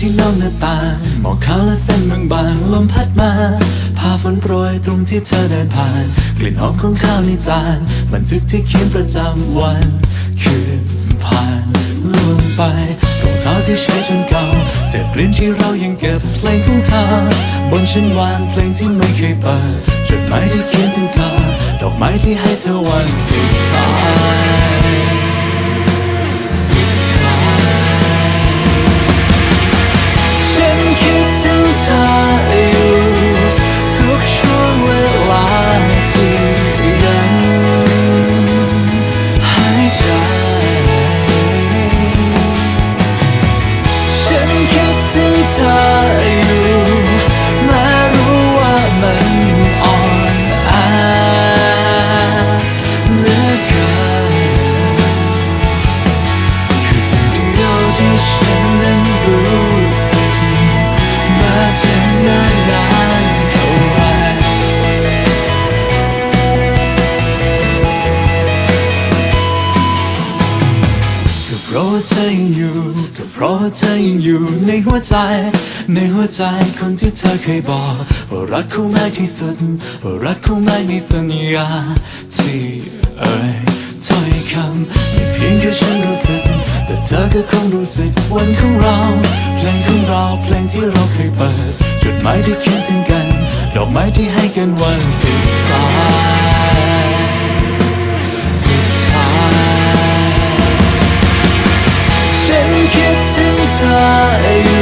ที่นอกหน้าต่างมองเขาวและเส้นบางๆลมพัดมาพาฝนโปรยตรงที่เธอเดินผ่าน กลิ่นหอมของข้าวในจานบันทึกที่เขียนประจำวัน คืนผ่านล่วงไปรองเท้าที่ใช้จนเก่าเศษกลิ่นที่เรายังเก็บเพลงของเธอบนชั้นวางเพลงที่ไม่เคยเปิดจดหมายที่เขียนถึงเธอดอกไม้ที่ให้เธอวันสุดท้าย เธออยู่แม้รู้ว่ามันอ่อนแอเหลือเกินคือสิ่งเดียวที่ฉันนั้นรู้สึกม้จะนานนานเท่าไหรก็เพราะว่าเธอยังอยู่ เพราะเธอยังอยู่ในหัวใจ ในหัวใจคนที่เธอเคยบอก ว่ารักเขามากที่สุด ว่ารักเขามากในสัญญาที่เอ่ยถ้อยคำไม่เพียงแค่ฉันรู้สึก แต่เธอก็คงรู้สึกวันของเรา เพลงของเราเพลงที่เราเคยเปิด จดหมายที่เขียนถึงกัน ดอกไม้ที่ให้กันวัน ดถึ